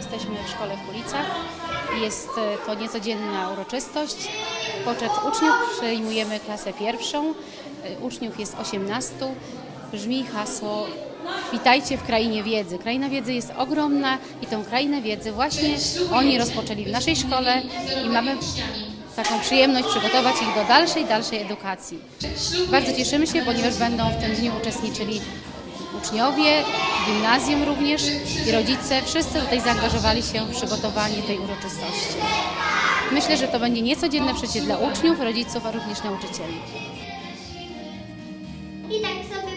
jesteśmy w szkole w Kulicach. Jest e, to niecodzienna uroczystość. Poczet uczniów przyjmujemy klasę pierwszą. E, Uczniów jest 18. Brzmi hasło Witajcie w krainie wiedzy. Kraina wiedzy jest ogromna i tą krainę wiedzy właśnie oni rozpoczęli w naszej szkole i mamy taką przyjemność przygotować ich do dalszej, dalszej edukacji. Bardzo cieszymy się, ponieważ będą w tym dniu uczestniczyli uczniowie, gimnazjum również i rodzice. Wszyscy tutaj zaangażowali się w przygotowanie tej uroczystości. Myślę, że to będzie niecodzienne przecież dla uczniów, rodziców, a również nauczycieli. I tak sobie